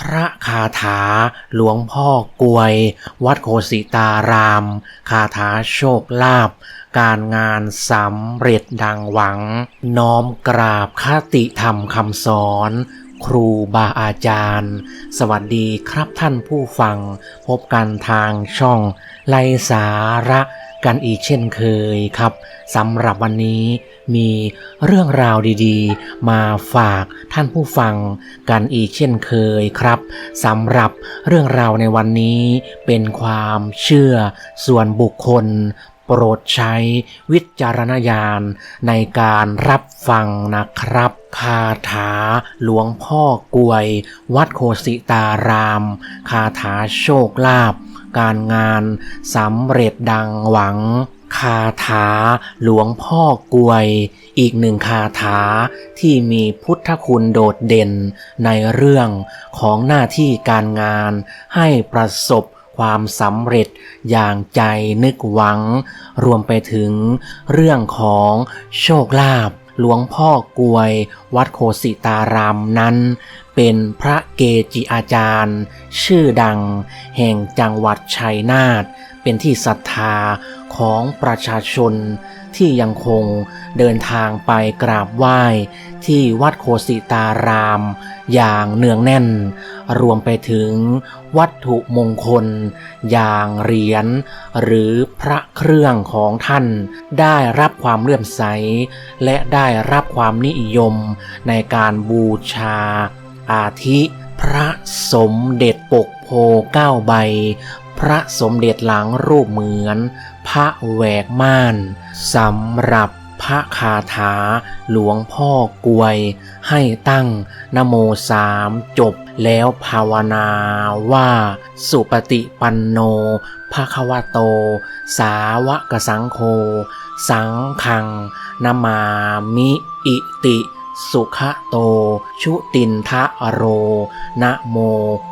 พระคาถาหลวงพ่อกวย วัดโคสิตาราม คาถาโชคลาภการงานสำเร็จดังหวัง น้อมกราบคติธรรมคำสอน ครูบาอาจารย์ สวัสดีครับท่านผู้ฟัง พบกันทางช่องไลสาระ กันอีกเช่นเคยครับสำหรับวันนี้มีเรื่องราวดีๆ มาฝากท่านผู้ฟังกันอีกเช่นเคยครับสำหรับเรื่องราวในวันนี้เป็นความเชื่อส่วนบุคคลโปรดใช้วิจารณญาณในการรับฟังนะครับ คาถาหลวงพ่อกวย วัดโคสิตาราม คาถาโชคลาภ การงานสำเร็จดังหวัง คาถาหลวงพ่อกวย อีกหนึ่งคาถาที่มีพุทธคุณโดดเด่นในเรื่องของหน้าที่การงานให้ประสบความสำเร็จอย่างใจนึกหวัง รวมไปถึงเรื่องของโชคลาภหลวงพ่อกวย วัดโคสิตารามนั้น เป็นพระเกจิอาจารย์ ชื่อดัง แห่งจังหวัดชัยนาทเป็นที่ศรัทธาของประชาชน ที่ยังคงเดินทางไปกราบไหว้ ที่วัดโคสิตาราม อย่างเนืองแน่น รวมไปถึงวัตถุมงคล อย่างเหรียญหรือพระเครื่องของท่าน ได้รับความเลื่อมใส และได้รับความนิยมในการบูชา อาทิ พระสมเด็จปกโพเก้าใบ พระสมเด็จหลังรูปเหมือน พระแหวกม่านสำหรับพระคาถาหลวงพ่อกวย ให้ตั้งนโมสามจบแล้วภาวนาว่า สุปฏิปันโนภะคะวะโต สาวกสังโฆสังขังนามามิ อิติ สุขะโต ชุตินทะโร นะโม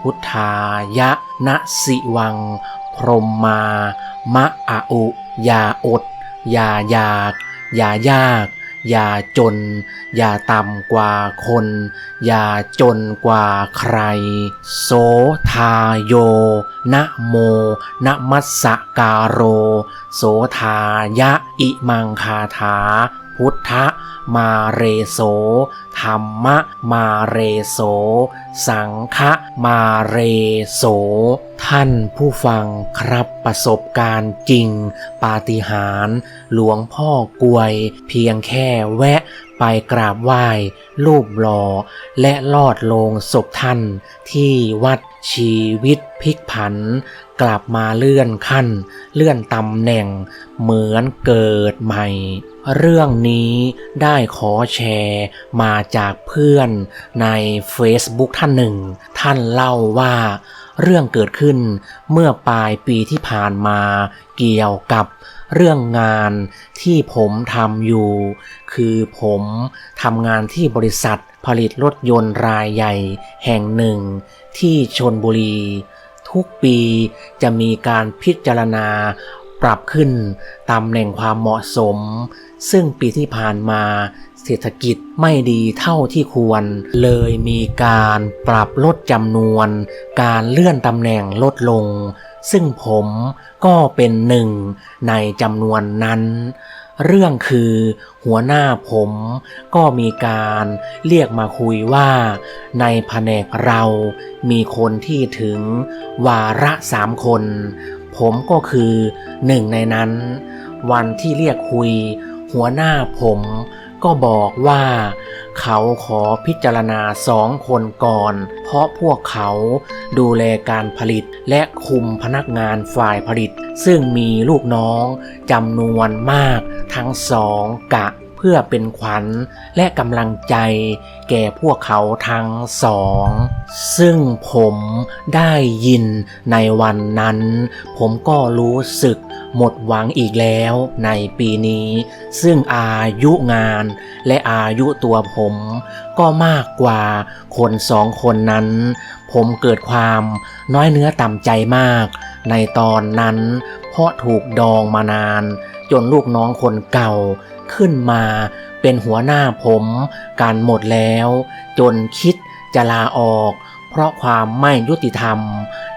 พุทธายะ นะสิวัง พรหมมา มะอะอุอย่าอดอย่าอยากอย่ายากอย่าจน อย่าต่ำกว่าคน อย่าจนกว่าใคร โสทาโย นะโม นะมัสสการโร โสทายะ อิมังคาถา พุทธมาเรโสธรรมะมาเรโส สังฆมาเรโส ท่านผู้ฟังครับประสบการณ์จริง ปาฏิหาริย์หลวงพ่อกวย เพียงแค่แวะไปกราบไหว้รูปหล่อและลอดโลงศพท่านที่วัดชีวิตพิกผัน กลับมาเลื่อนขั้น เลื่อนตำแหน่ง เหมือนเกิดใหม่ เรื่องนี้ได้ขอแชร์มาจากเพื่อนใน Facebook ท่านหนึ่ง ท่านเล่าว่าเรื่องเกิดขึ้นเมื่อปลายปีที่ผ่านมาเกี่ยวกับเรื่องงานที่ผมทำอยู่ คือผมทำงานที่บริษัทผลิตรถยนต์รายใหญ่แห่งหนึ่งที่ชนบุรี ทุกปีจะมีการพิจารณาปรับขึ้นตำแหน่งความเหมาะสม ซึ่งปีที่ผ่านมาเศรษฐกิจไม่ดีเท่าที่ควร เลยมีการปรับลดจำนวน การเลื่อนตำแหน่งลดลง ซึ่งผมก็เป็นหนึ่งในจำนวนนั้น เรื่องคือหัวหน้าผมก็มีการเรียกมาคุยว่า ในแผนกเรามีคนที่ถึงวาระสามคน ผมก็คือหนึ่งในนั้น วันที่เรียกคุย หัวหน้าผมก็บอกว่าเขาขอพิจารณาสองคนก่อน เพราะพวกเขาดูแลการผลิตและคุมพนักงานฝ่ายผลิต ซึ่งมีลูกน้องจำนวนมากทั้งสองกะเพื่อเป็นขวัญและกำลังใจแก่พวกเขาทั้งสอง ซึ่งผมได้ยินในวันนั้น ผมก็รู้สึกหมดหวังอีกแล้วในปีนี้ ซึ่งอายุงานและอายุตัวผมก็มากกว่าคนสองคนนั้น ผมเกิดความน้อยเนื้อต่ำใจมาก ในตอนนั้น เพราะถูกดองมานาน จนลูกน้องคนเก่าขึ้นมาเป็นหัวหน้าผมกันหมดแล้ว จนคิดจะลาออก เพราะความไม่ยุติธรรม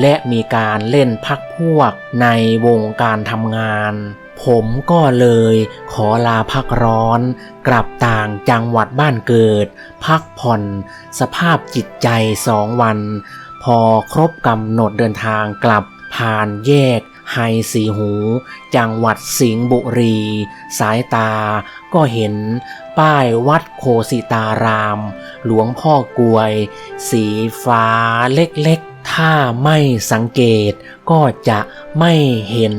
และมีการเล่นพักพวกในวงการทำงาน ผมก็เลยขอลาพักร้อน กลับต่างจังหวัดบ้านเกิด พักผ่อนสภาพจิตใจสองวัน พอครบกำหนดเดินทางกลับ ผ่านแยกไฮสีหู จังหวัดสิงห์บุรี สายตาก็เห็นป้ายวัดโคสิตาราม หลวงพ่อกลวย สีฟ้าเล็กๆ ถ้าไม่สังเกตก็จะไม่เห็น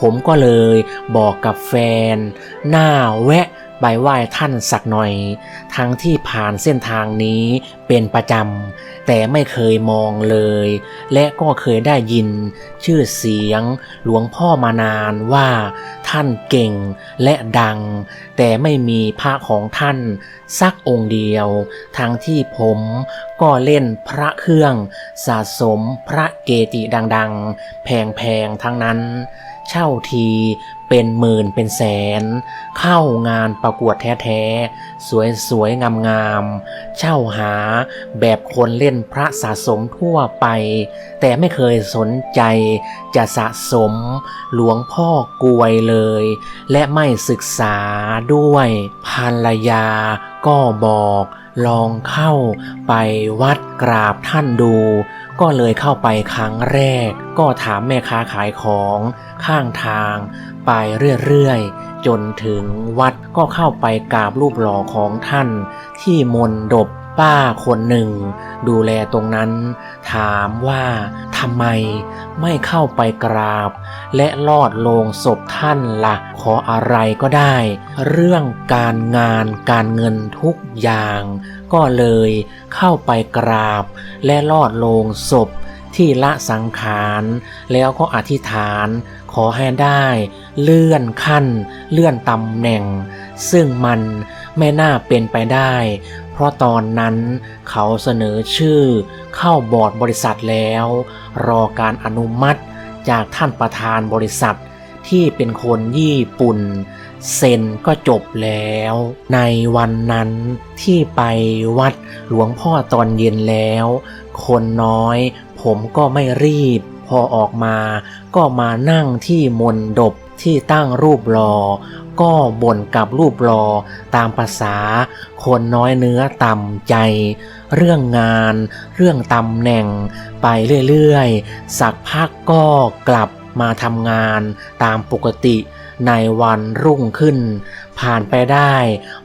ผมก็เลยบอกกับแฟน หน้าแวะ ไปไหว้ท่านสักหน่อย ทั้งที่ผ่านเส้นทางนี้เป็นประจำ แต่ไม่เคยมองเลย และก็เคยได้ยิน ชื่อเสียง หลวงพ่อมานานว่า ท่านเก่งและดัง แต่ไม่มีพระของท่านสักองค์เดียว ทั้งที่ผมก็เล่นพระเครื่อง สะสมพระเกจิดัง ๆ แพง ๆ ทั้งนั้น เช่าทีเป็นหมื่นเป็นแสน เข้างานประกวดแท้ๆ สวยๆ งามๆ เช่าหาแบบคนเล่นพระสะสมทั่วไป แต่ไม่เคยสนใจจะสะสมหลวงพ่อกวยเลย และไม่ศึกษาด้วยภรรยาก็บอกลองเข้าไปวัดกราบท่านดู ก็เลยเข้าไปครั้งแรก ก็ถามแม่ค้าขายของข้างทาง ไปเรื่อยๆ จนถึงวัดก็เข้าไปกราบรูปหล่อของท่าน ที่มนดบป้าคนหนึ่ง ดูแลตรงนั้น ถามว่าทำไมไม่เข้าไปกราบ และลอดโลงศพท่านละ่ะ ขออะไรก็ได้ เรื่องการงานการเงินทุกอย่าง ก็เลยเข้าไปกราบและลอดโลงศพที่ละสังขารแล้วก็อธิษฐานขอให้ได้เลื่อนขั้น เลื่อนตำแหน่ง ซึ่งมันไม่น่าเป็นไปได้ เพราะตอนนั้นเขาเสนอชื่อเข้าบอร์ดบริษัทแล้ว รอการอนุมัติจากท่านประธานบริษัท ที่เป็นคนญี่ปุ่น เซ็นก็จบแล้ว ในวันนั้นที่ไปวัดหลวงพ่อตอนเย็นแล้ว คนน้อย ผมก็ไม่รีบ พอออกมาก็มานั่งที่มนดบที่ตั้งรูปรอ ก็บ่นกับรูปรอตามภาษา คนน้อยเนื้อต่ำใจ เรื่องงาน เรื่องตำแหน่ง ไปเรื่อยๆ สักพักก็กลับ มาทำงานตามปกติในวันรุ่งขึ้น ผ่านไปได้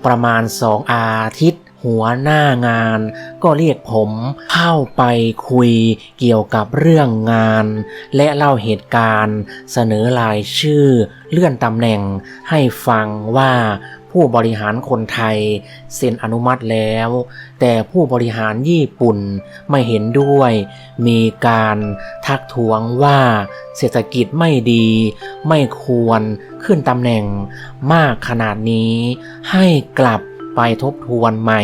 ประมาณสองอาทิตย์ หัวหน้างานก็เรียกผมเข้าไปคุยเกี่ยวกับเรื่องงาน และเล่าเหตุการณ์เสนอรายชื่อเลื่อนตำแหน่งให้ฟังว่า ผู้บริหารคนไทยเซ็นอนุมัติแล้ว แต่ผู้บริหารญี่ปุ่นไม่เห็นด้วย มีการทักท้วงว่าเศรษฐกิจไม่ดี ไม่ควรขึ้นตำแหน่งมากขนาดนี้ให้กลับ ไปทบทวนใหม่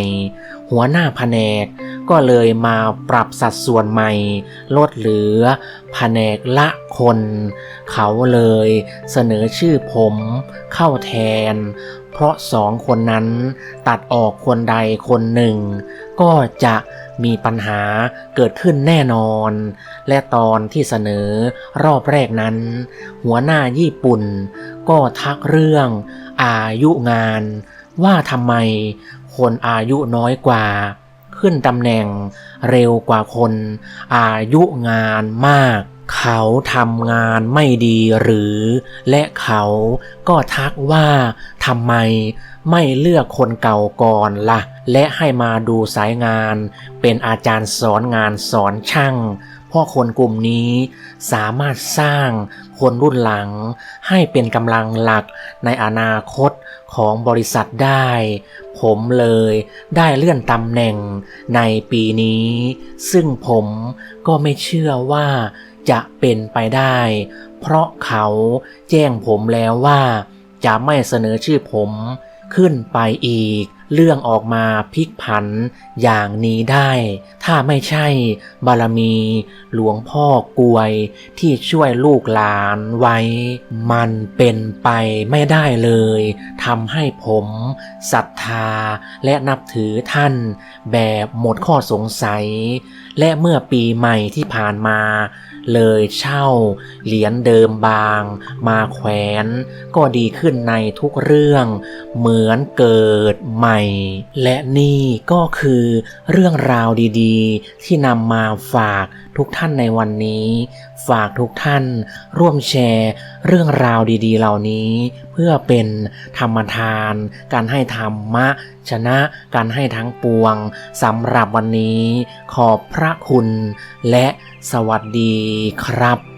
หัวหน้าแผนก ก็เลยมาปรับสัดส่วนใหม่ ลดเหลือแผนกละคน เขาเลยเสนอชื่อผมเข้าแทน เพราะสองคนนั้นตัดออกคนใดคนหนึ่ง ก็จะมีปัญหาเกิดขึ้นแน่นอน และตอนที่เสนอรอบแรกนั้น หัวหน้าญี่ปุ่น ก็ทักเรื่องอายุงาน ว่าทำไมคนอายุน้อยกว่า ขึ้นตำแหน่งเร็วกว่าคน อายุงานมาก เขาทำงานไม่ดีหรือ และเขาก็ทักว่าทำไมไม่เลือกคนเก่าก่อนละ่ะ และให้มาดูสายงาน เป็นอาจารย์สอนงานสอนช่าง เพราะคนกลุ่มนี้สามารถสร้างคนรุ่นหลัง ให้เป็นกำลังหลักในอนาคตของบริษัทได้ ผมเลยได้เลื่อนตำแหน่งในปีนี้ ซึ่งผมก็ไม่เชื่อว่าจะเป็นไปได้ เพราะเขาแจ้งผมแล้วว่า จะไม่เสนอชื่อผมขึ้นไปอีก เรื่องออกมาพลิกผันอย่างนี้ได้ ถ้าไม่ใช่บารมี หลวงพ่อกวย ที่ช่วยลูกหลานไว้ มันเป็นไปไม่ได้เลยทำให้ผมศรัทธาและนับถือท่าน แบบหมดข้อสงสัย และเมื่อปีใหม่ที่ผ่านมา เลยเช่า เหรียญเดิมบาง มาแขวน ก็ดีขึ้นในทุกเรื่อง เหมือนเกิดใหม่และนี่ก็คือเรื่องราวดีๆ ที่นำมาฝากทุกท่านในวันนี้ ฝากทุกท่านร่วมแชร์เรื่องราวดีๆ เหล่านี้ เพื่อเป็นธรรมทาน การให้ธรรมะ ชนะการให้ทั้งปวงสำหรับวันนี้ ขอบพระคุณ และสวัสดีครับ